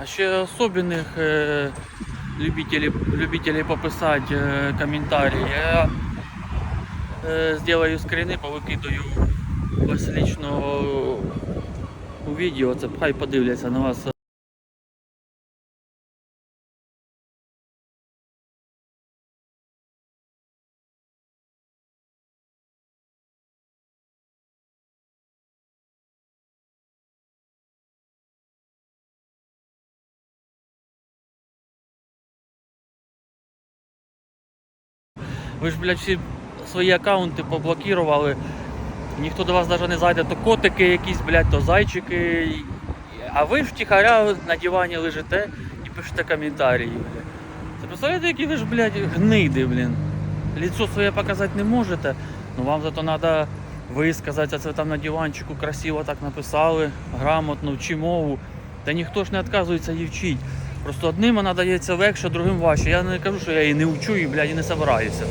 А ще особенных э, любителей, любителей пописать э, комментарии. Я э, сделаю скрини, повикидаю вас лично у відео. Це хай подивляться на вас. Ви ж, блядь, всі свої аккаунти поблокували. Ніхто до вас навіть не зайде, то котики якісь, блядь, то зайчики. А ви втіхаря на дивані лежите і пишете коментарі. Це представляєте, які ви ж, блядь, гниди, блін. Лицо своє показати не можете, ну вам зато треба висказати, а це там на диванчику красиво так написали, грамотно, вчи мову. Та ніхто ж не відказується її вчити. Просто одним вона дається легше, другим важче. Я не кажу, що я її не вчу і, блядь, і не собираюся.